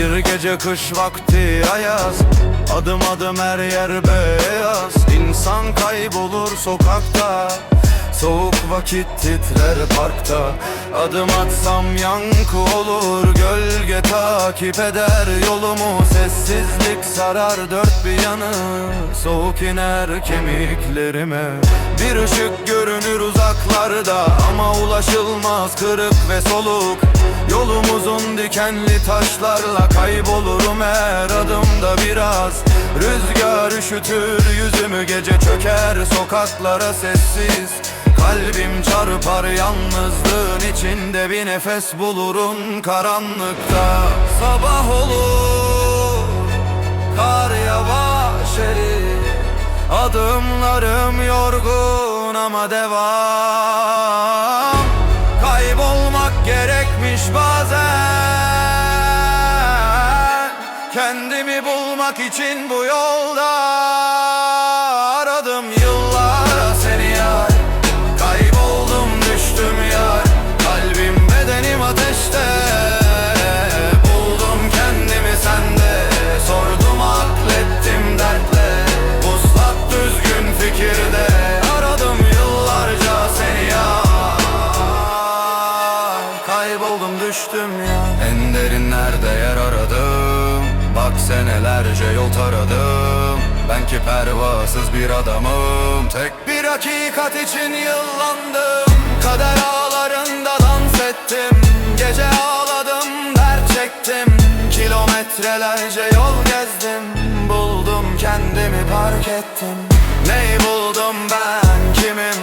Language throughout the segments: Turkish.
Bir gece kış vakti ayaz Adım adım her yer beyaz. İnsan kaybolur sokakta Soğuk vakit titrer parkta. Adım atsam yankı olur Gölge takip eder yolumu. Sessizlik sarar dört bir yanı Soğuk iner kemiklerime. Bir ışık görünür uzaklarda Ama ulaşılmaz kırık ve soluk dikenli taşlarla kaybolurum her adımda biraz. Rüzgar üşütür yüzümü gece çöker sokaklara sessiz. Kalbim çarpar yalnızlığın içinde bir nefes bulurun karanlıkta. Sabah olur kar yavaş erir. Adımlarım yorgun ama devam. Kaybolmak gerekmiş bazen Kendimi bulmak için bu yolda Aradım yıllara seni yar. Kayboldum düştüm yar. Kalbim bedenim ateşte. Buldum kendimi sende. Sordum aklettim dertle. Uslat düzgün fikirde Aradım yıllarca seni ya Kayboldum düştüm ya En derinlerde yer aradım senelerce yol taradım. Ben ki pervasız bir adamım. Tek bir hakikat için yıllandım. Kader ağlarında dans ettim. Gece ağladım dert çektim. Kilometrelerce yol gezdim. Buldum kendimi park ettim. Neyi buldum ben kimim?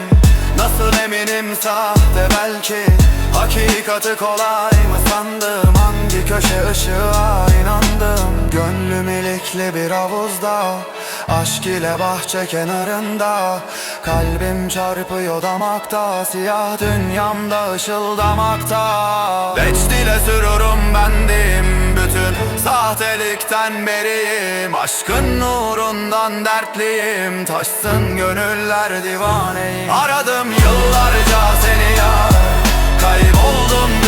Nasıl eminim sahte belki Hakikati kolay mı sandım Hangi köşe ışığa inandım Gönlüm ilikli bir havuzda Aşk ile bahçe kenarında. Kalbim çarpıyor damakta Siyah dünyamda ışıldamakta. Beç dile sürürüm bendim Bütün sahtelikten beriyim. Aşkın nurundan dertliyim Taşsın gönüller divaneyim. Aradım yıllarca seni ya Kayboldum